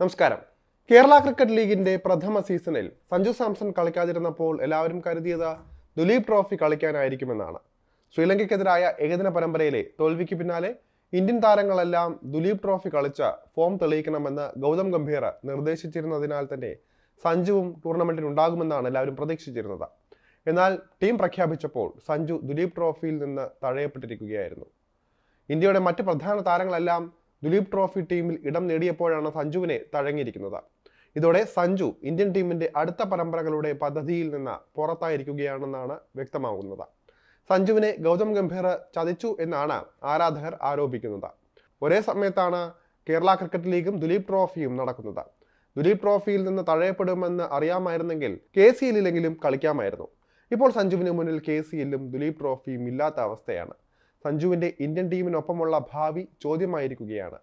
നമസ്കാരം. കേരള ക്രിക്കറ്റ് ലീഗിന്റെ പ്രഥമ സീസണിൽ സഞ്ജു സാംസൺ കളിക്കാതിരുന്നപ്പോൾ എല്ലാവരും കരുതിയത് ദുലീപ് ട്രോഫി കളിക്കാനായിരിക്കുമെന്നാണ്. ശ്രീലങ്കയ്ക്കെതിരായ ഏകദിന പരമ്പരയിലെ തോൽവിക്ക് പിന്നാലെ ഇന്ത്യൻ താരങ്ങളെല്ലാം ദുലീപ് ട്രോഫി കളിച്ച് ഫോം തെളിയിക്കണമെന്ന് ഗൗതം ഗംഭീർ നിർദ്ദേശിച്ചിരുന്നതിനാൽ തന്നെ സഞ്ജുവും ടൂർണമെന്റിൽ ഉണ്ടാകുമെന്നാണ് എല്ലാവരും പ്രതീക്ഷിച്ചിരുന്നത്. എന്നാൽ ടീം പ്രഖ്യാപിച്ചപ്പോൾ സഞ്ജു ദുലീപ് ട്രോഫിയിൽ നിന്ന് തഴയപ്പെട്ടിരിക്കുകയായിരുന്നു. ഇന്ത്യയുടെ മറ്റ് പ്രധാന താരങ്ങളെല്ലാം ദുലീപ് ട്രോഫി ടീമിൽ ഇടം നേടിയപ്പോഴാണ് സഞ്ജുവിനെ തഴങ്ങിയിരിക്കുന്നത്. ഇതോടെ സഞ്ജു ഇന്ത്യൻ ടീമിന്റെ അടുത്ത പരമ്പരകളുടെ പദ്ധതിയിൽ നിന്ന് പുറത്തായിരിക്കുകയാണെന്നാണ് വ്യക്തമാകുന്നത്. സഞ്ജുവിനെ ഗൗതം ഗംഭീർ ചതിച്ചു എന്നാണ് ആരാധകർ ആരോപിക്കുന്നത്. ഒരേ സമയത്താണ് കേരള ക്രിക്കറ്റ് ലീഗും ദുലീപ് ട്രോഫിയും നടക്കുന്നത്. ദുലീപ് ട്രോഫിയിൽ നിന്ന് തഴയപ്പെടുമെന്ന് അറിയാമായിരുന്നെങ്കിൽ കെ സി എല്ലിലെങ്കിലും കളിക്കാമായിരുന്നു. ഇപ്പോൾ സഞ്ജുവിന് മുന്നിൽ കെ സി എല്ലും ദുലീപ് ട്രോഫിയും ഇല്ലാത്ത അവസ്ഥയാണ്. സഞ്ജുവിന്റെ ഇന്ത്യൻ ടീമിനൊപ്പമുള്ള ഭാവി ചോദ്യമായിരിക്കുകയാണ്.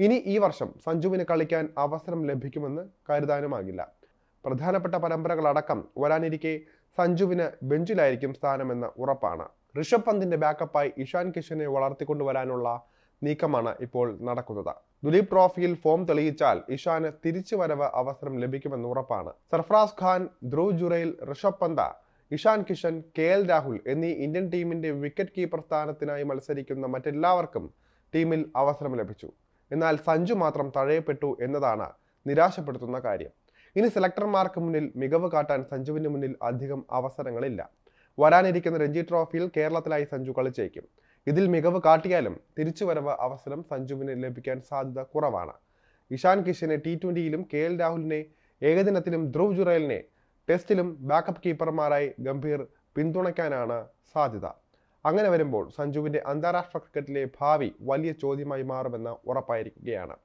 ഇനി ഈ വർഷം സഞ്ജുവിന് കളിക്കാൻ അവസരം ലഭിക്കുമെന്ന് കരുതാനുമാകില്ല. പ്രധാനപ്പെട്ട പരമ്പരകളടക്കം വരാനിരിക്കെ സഞ്ജുവിന് ബെഞ്ചിലായിരിക്കും സ്ഥാനമെന്ന് ഉറപ്പാണ്. ഋഷഭ് പന്തിന്റെ ബാക്കപ്പായി ഇഷാൻ കിഷനെ വളർത്തിക്കൊണ്ടുവരാനുള്ള നീക്കമാണ് ഇപ്പോൾ നടക്കുന്നത്. ദുലീപ് ട്രോഫിയിൽ ഫോം തെളിയിച്ചാൽ ഇഷാന് തിരിച്ചു വരവ് അവസരം ലഭിക്കുമെന്ന് ഉറപ്പാണ്. സർഫറാസ് ഖാൻ ധ്രുവ് ജുറൈൽ ഋഷഭ് പന്ത ഇഷാൻ കിഷൻ കെ എൽ രാഹുൽ എന്നീ ഇന്ത്യൻ ടീമിന്റെ വിക്കറ്റ് കീപ്പർ സ്ഥാനത്തിനായി മത്സരിക്കുന്ന മറ്റെല്ലാവർക്കും ടീമിൽ അവസരം ലഭിച്ചു. എന്നാൽ സഞ്ജു മാത്രം തഴയപ്പെട്ടു എന്നതാണ് നിരാശപ്പെടുത്തുന്ന കാര്യം. ഇനി സെലക്ടർമാർക്ക് മുന്നിൽ മികവ് കാട്ടാൻ സഞ്ജുവിന് മുന്നിൽ അധികം അവസരങ്ങളില്ല. വരാനിരിക്കുന്ന രഞ്ജി ട്രോഫിയിൽ കേരളത്തിലായി സഞ്ജു കളിച്ചേക്കും. ഇതിൽ മികവ് കാട്ടിയാലും തിരിച്ചുവരവ് അവസരം സഞ്ജുവിന് ലഭിക്കാൻ സാധ്യത കുറവാണ്. ഇഷാൻ കിഷനെ ടി ട്വന്റിയിലും കെ എൽ രാഹുലിനെ ഏകദിനത്തിലും ധ്രുവ് ജുറേലിനെ ടെസ്റ്റിലും ബാക്കപ്പ് കീപ്പർമാരായി ഗംഭീർ പിന്തുണയ്ക്കാനാണ് സാധ്യത. അങ്ങനെ വരുമ്പോൾ സഞ്ജുവിന്റെ അന്താരാഷ്ട്ര ക്രിക്കറ്റിലെ ഭാവി വലിയ ചോദ്യമായി മാറുമെന്ന് ഉറപ്പായിരിക്കുകയാണ്.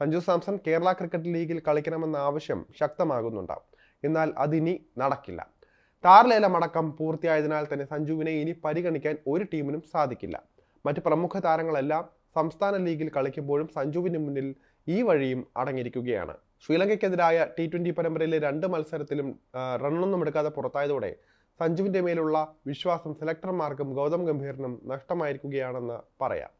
സഞ്ജു സാംസൺ കേരള ക്രിക്കറ്റ് ലീഗിൽ കളിക്കണമെന്ന ആവശ്യം ശക്തമാകുന്നുണ്ട്. എന്നാൽ അതിനി നടക്കില്ല. താരലേലമടക്കം പൂർത്തിയായതിനാൽ തന്നെ സഞ്ജുവിനെ ഇനി പരിഗണിക്കാൻ ഒരു ടീമിനും സാധിക്കില്ല. മറ്റ് പ്രമുഖ താരങ്ങളെല്ലാം സംസ്ഥാന ലീഗിൽ കളിക്കുമ്പോഴും സഞ്ജുവിന് മുന്നിൽ ഈ വഴിയും അടങ്ങിയിരിക്കുകയാണ്. ശ്രീലങ്കയ്ക്കെതിരായ ടി ട്വന്റി പരമ്പരയിലെ രണ്ട് മത്സരത്തിലും റണ്ണൊന്നും എടുക്കാതെ പുറത്തായതോടെ സഞ്ജുവിന്റെ മേലുള്ള വിശ്വാസം സെലക്ടർമാർക്കും ഗൗതം ഗംഭീറിനും നഷ്ടമായിരിക്കുകയാണെന്ന് പറയാം.